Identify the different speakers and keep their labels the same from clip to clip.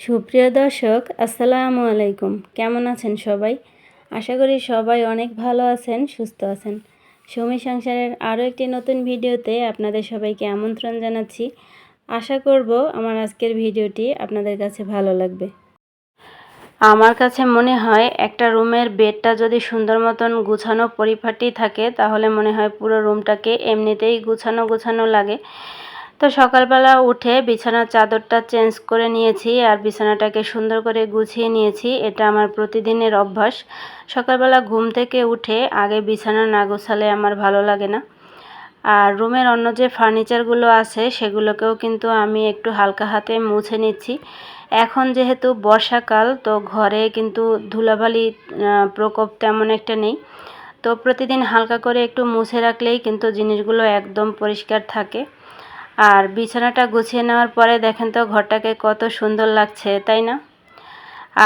Speaker 1: সুপ্রিয় দর্শক, আসসালামু আলাইকুম। কেমন আছেন সবাই? আশা করি সবাই অনেক ভালো আছেন, সুস্থ আছেন। সমী সংসারের আরও একটি নতুন ভিডিওতে আপনাদের সবাইকে আমন্ত্রণ জানাচ্ছি। আশা করব আমার আজকের ভিডিওটি আপনাদের কাছে ভালো লাগবে। আমার কাছে মনে হয় একটা রুমের বেডটা যদি সুন্দর মতন গুছানো পরিপাটি থাকে, তাহলে মনে হয় পুরো রুমটাকে এমনিতেই গুছানো গুছানো লাগে। তো সকালবেলা উঠে বিছানার চাদরটা চেঞ্জ করে নিয়েছি আর বিছানাটাকে সুন্দর করে গুছিয়ে নিয়েছি। এটা আমার প্রতিদিনের অভ্যাস। সকালবেলা ঘুম থেকে উঠে আগে বিছানা না গোছালে আমার ভালো লাগে না। আর রুমের অন্য যে ফার্নিচারগুলো আছে, সেগুলোকেও কিন্তু আমি একটু হালকা হাতে মুছে নিচ্ছি। এখন যেহেতু বর্ষাকাল, তো ঘরে কিন্তু ধুলাবালি প্রকোপ তেমন একটা নেই। তো প্রতিদিন হালকা করে একটু মুছে রাখলেই কিন্তু জিনিসগুলো একদম পরিষ্কার থাকে। আর বিছানাটা গুছিয়ে নেওয়ার পরে দেখেন তো ঘরটাকে কত সুন্দর লাগছে, তাই না?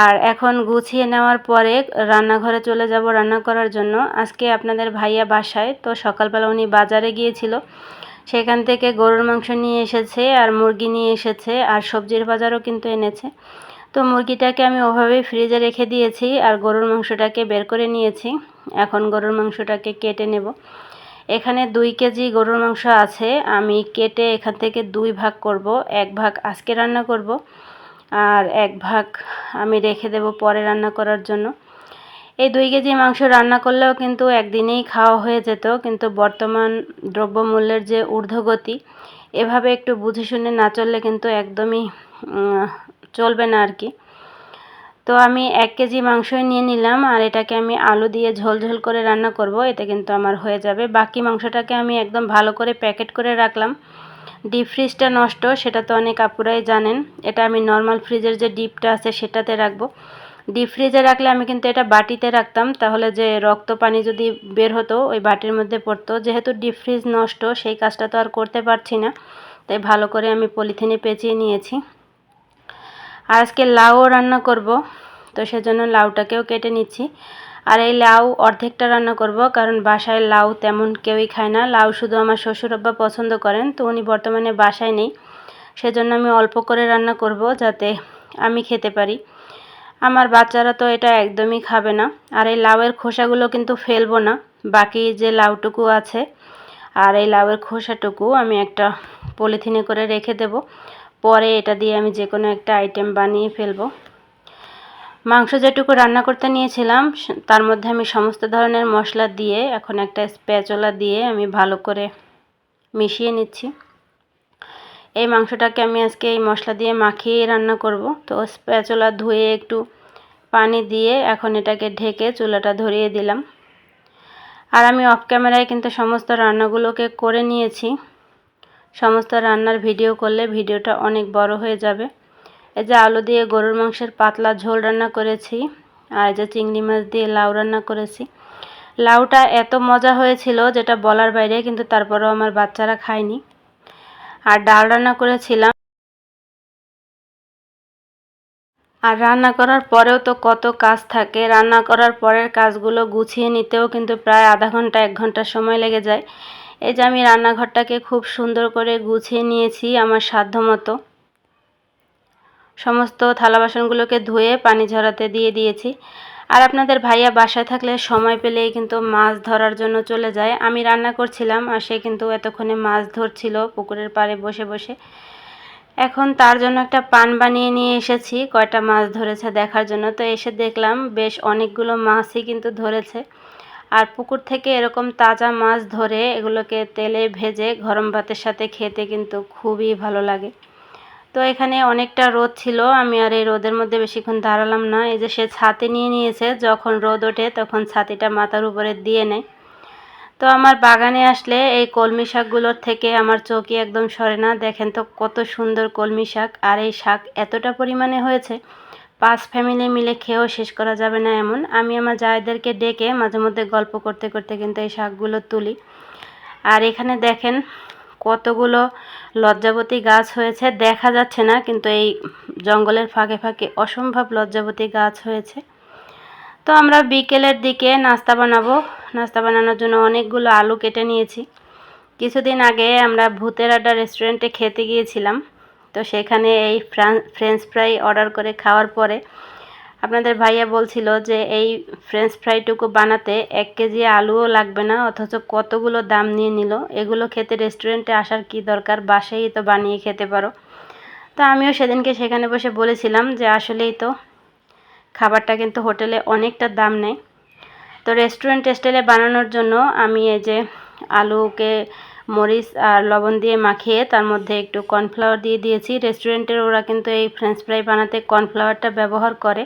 Speaker 1: আর এখন গুছিয়ে নেওয়ার পরে রান্নাঘরে চলে যাব রান্না করার জন্য। আজকে আপনাদের ভাইয়া বাসায়, তো সকালবেলা উনি বাজারে গিয়েছিল। সেখান থেকে গরুর মাংস নিয়ে এসেছে আর মুরগি নিয়ে এসেছে আর সবজির বাজারও কিন্তু এনেছে। তো মুরগিটাকে আমি ওভাবেই ফ্রিজে রেখে দিয়েছি আর গরুর মাংসটাকে বের করে নিয়েছি। এখন গরুর মাংসটাকে কেটে নেব। এখানে দুই কেজি গরুর মাংস আছে। আমি কেটে এখান থেকে দুই ভাগ করব। এক ভাগ আজকে রান্না করব আর এক ভাগ আমি রেখে দেব পরে রান্না করার জন্য। এই দুই কেজি মাংস রান্না করলেও কিন্তু একদিনেই খাওয়া হয়ে যেত, কিন্তু বর্তমান দ্রব্যমূল্যের যে ঊর্ধ্বগতি, এভাবে একটু বুঝে শুনে না চললে কিন্তু একদমই চলবে না আর কি। তো আমি এক কেজি মাংসই নিয়ে নিলাম, আর এটাকে আমি আলু দিয়ে ঝোল ঝোল করে রান্না করব। এতে কিন্তু আমার হয়ে যাবে। বাকি মাংসটাকে আমি একদম ভালো করে প্যাকেট করে রাখলাম। ডিপ ফ্রিজটা নষ্ট, সেটা তো অনেক আপুরাই জানেন। এটা আমি নর্মাল ফ্রিজের যে ডিপটা আছে, সেটাতে রাখব। ডিপ ফ্রিজে রাখলে আমি কিন্তু এটা বাটিতে রাখতাম, তাহলে যে রক্ত পানি যদি বের হতো, ওই বাটির মধ্যে পড়তো। যেহেতু ডিপ ফ্রিজ নষ্ট, সেই কাজটা তো আর করতে পারছি না, তাই ভালো করে আমি পলিথিনে পেঁচিয়ে নিয়েছি। আজকে লাউও রান্না করব। তো সেজন্য লাউটাকেও কেটে নিচ্ছি। আর এই লাউ অর্ধেকটা রান্না করব, কারণ বাসায় লাউ তেমন কেউই খায় না। লাউ শুধু আমার শ্বশুর আব্বা পছন্দ করেন, তো উনি বর্তমানে বাসায় নেই। সেজন্য আমি অল্প করে রান্না করব যাতে আমি খেতে পারি। আমার বাচ্চারা তো এটা একদমই খাবে না। আর এই লাউয়ের খোসাগুলো কিন্তু ফেলব না। বাকি যে লাউটুকু আছে, আর এই লাউয়ের খোসাটুকু আমি একটা পলিথিনে করে রেখে দেব। পরে এটা দিয়ে আমি যে কোনো একটা আইটেম বানিয়ে ফেলব। মাংস যেটুকু রান্না করতে নিয়েছিলাম তার মধ্যে আমি সমস্ত ধরনের মশলা দিয়ে, এখন একটা স্প্যাচলা দিয়ে আমি ভালো করে মিশিয়ে নিচ্ছি। এই মাংসটাকে আমি আজকে এই মশলা দিয়ে মাখিয়ে রান্না করব। তো স্প্যাচলা ধুয়ে একটু পানি দিয়ে এখন এটাকে ঢেকে চুলাটা ধরিয়ে দিলাম। আর আমি অফ ক্যামেরায় কিন্তু সমস্ত রান্নাগুলোকে করে নিয়েছি। সমস্ত রান্নার ভিডিও করলে ভিডিওটা অনেক বড় হয়ে যাবে। এই যে আলু দিয়ে গরুর মাংসের পাতলা ঝোল রান্না করেছি, আর যে চিংড়ি মাছ দিয়ে লাউ রান্না করেছি। লাউটা এত মজা হয়েছিল যেটা বলার বাইরে, কিন্তু তারপরেও আমার বাচ্চারা খায়নি। আর ডাল রান্না করেছিলাম। আর রান্না করার পরেও তো কত কাজ থাকে। রান্না করার পরের কাজগুলো গুছিয়ে নিতেও কিন্তু প্রায় আধা ঘণ্টা, এক ঘণ্টা সময় লেগে যায়। এই যে আমি রান্নাঘরটাকে খুব সুন্দর করে গুছিয়ে নিয়েছি আমার সাধ্য মতো। সমস্ত থালা বাসনগুলোকে ধুয়ে পানি ঝরাতে দিয়ে দিয়েছি। আর আপনাদের ভাইয়া বাসায় থাকলে সময় পেলেই কিন্তু মাছ ধরার জন্য চলে যায়। আমি রান্না করছিলাম আর সে কিন্তু এতক্ষণে মাছ ধরছিল পুকুরের পাড়ে বসে বসে। এখন তার জন্য একটা পান বানিয়ে নিয়ে এসেছি। কয়টা মাছ ধরেছে দেখার জন্য। তো এসে দেখলাম বেশ অনেকগুলো মাছই কিন্তু ধরেছে। আর পুকুর থেকে এরকম তাজা মাছ ধরে এগুলোকে তেলে ভেজে গরম ভাতের সাথে খেতে কিন্তু খুবই ভালো লাগে। তো এখানে অনেকটা রোদ ছিল, আমি আর এই রোদের মধ্যে বেশিক্ষণ দাঁড়ালাম না। এই যে সে ছাতি নিয়ে নিয়েছে, যখন রোদ ওঠে তখন ছাতিটা মাথার উপরে দিয়ে নেয়। তো আমার বাগানে আসলে এই কলমি শাকগুলোর থেকে আমার চোখই একদম সরে না। দেখেন তো কত সুন্দর কলমি শাক, আর এই শাক এতটা পরিমাণে হয়েছে পাঁচ ফ্যামিলি মিলে খেয়েও শেষ করা যাবে না এমন। আমি আমার জায়দেরকে ডেকে মাঝে মধ্যে গল্প করতে করতে কিন্তু এই শাকগুলো তুলি। আর এখানে দেখেন কতগুলো লজ্জাবতী গাছ হয়েছে, দেখা যাচ্ছে না, কিন্তু এই জঙ্গলের ফাঁকে ফাঁকে অসম্ভব লজ্জাবতী গাছ হয়েছে। তো আমরা বিকেলের দিকে নাস্তা বানাবো। নাস্তা বানানোর জন্য অনেকগুলো আলু কেটে নিয়েছি। কিছুদিন আগে আমরা ভূতের আড্ডা রেস্টুরেন্টে খেতে গিয়েছিলাম। তো সেখানে এই ফ্রেঞ্চ ফ্রাই অর্ডার করে খাওয়ার পরে আপনাদের ভাইয়া বলছিল যে এই ফ্রেঞ্চ ফ্রাইটুকু বানাতে এক কেজি আলুও লাগবে না, অথচ কতগুলো দাম নিয়ে নিল। এগুলো খেতে রেস্টুরেন্টে আসার কি দরকার? বাসায়ই তো বানিয়ে খেতে পারো। তো আমিও সেদিনকে সেখানে বসে বলেছিলাম যে আসলেই তো খাবারটা কিন্তু হোটেলে অনেকটা দাম নেয়। তো রেস্টুরেন্ট স্টাইলে বানানোর জন্য আমি এই যে আলুকে মরিচ আর লবণ দিয়ে মাখিয়ে তার মধ্যে একটু কর্নফ্লাওয়ার দিয়ে দিয়েছি। রেস্টুরেন্টের ওরা কিন্তু এই ফ্রেঞ্চ ফ্রাই বানাতে কর্নফ্লাওয়ারটা ব্যবহার করে।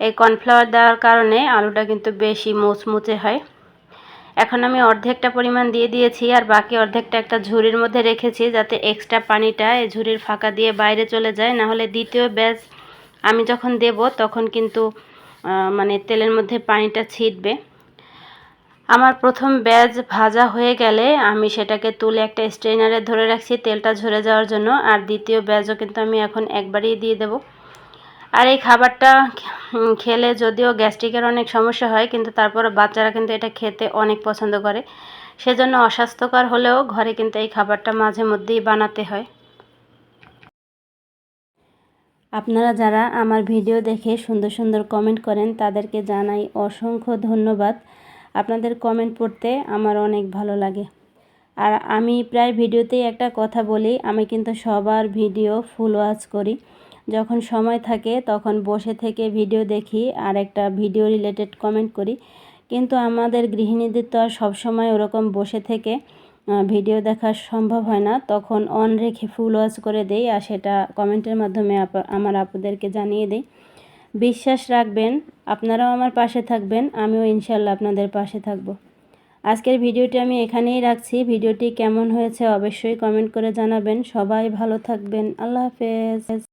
Speaker 1: এই কর্নফ্লাওয়ার দেওয়ার কারণে আলুটা কিন্তু বেশি মুচমুচে হয়। এখন আমি অর্ধেকটা পরিমাণ দিয়ে দিয়েছি আর বাকি অর্ধেকটা একটা ঝুড়ির মধ্যে রেখেছি যাতে এক্সট্রা পানিটা এই ঝুড়ির ফাঁকা দিয়ে বাইরে চলে যায়। না হলে দ্বিতীয় ব্যাচ আমি যখন দেব তখন কিন্তু মানে তেলের মধ্যে পানিটা ছিটবে। আমার প্রথম ব্যাজ ভাজা হয়ে গেলে আমি সেটাকে তুলে একটা স্ট্রেনারে ধরে রাখছি, তেলটা ঝরে যাওয়ার জন্য। আর দ্বিতীয় ব্যাজও কিন্তু আমি এখন একবারই দিয়ে দেব। আর এই খাবারটা খেলে যদিও গ্যাস্ট্রিকের অনেক সমস্যা হয়, কিন্তু তারপরে বাচ্চারা কিন্তু এটা খেতে অনেক পছন্দ করে। সেজন্য অস্বাস্থ্যকর হলেও ঘরে কিন্তু এই খাবারটা মাঝে মধ্যেই বানাতে হয়। আপনারা যারা আমার ভিডিও দেখে সুন্দর সুন্দর কমেন্ট করেন, তাদেরকে জানাই অসংখ্য ধন্যবাদ। আপনাদের কমেন্ট পড়তে আমার অনেক ভালো লাগে। আর আমি প্রায় ভিডিওতেই একটা কথা বলি, আমি কিন্তু সবার ভিডিও ফুল ওয়াচ করি। যখন সময় থাকে তখন বসে থেকে ভিডিও দেখি আর একটা ভিডিও রিলেটেড কমেন্ট করি। কিন্তু আমাদের গৃহিণীদের তো আর সবসময় ওরকম বসে থেকে ভিডিও দেখা সম্ভব হয় না। তখন অন রেখে ফুল ওয়াচ করে দেই আর সেটা কমেন্টের মাধ্যমে আমার আপুদেরকে জানিয়ে দিই। বিশ্বাস রাখবেন আপনারাও আমার পাশে থাকবেন, আমিও ইনশাল্লাহ আপনাদের পাশে থাকব। আজকের ভিডিওটি আমি এখানেই রাখছি। ভিডিওটি কেমন হয়েছে অবশ্যই কমেন্ট করে জানাবেন। সবাই ভালো থাকবেন। আল্লাহ হাফেজ।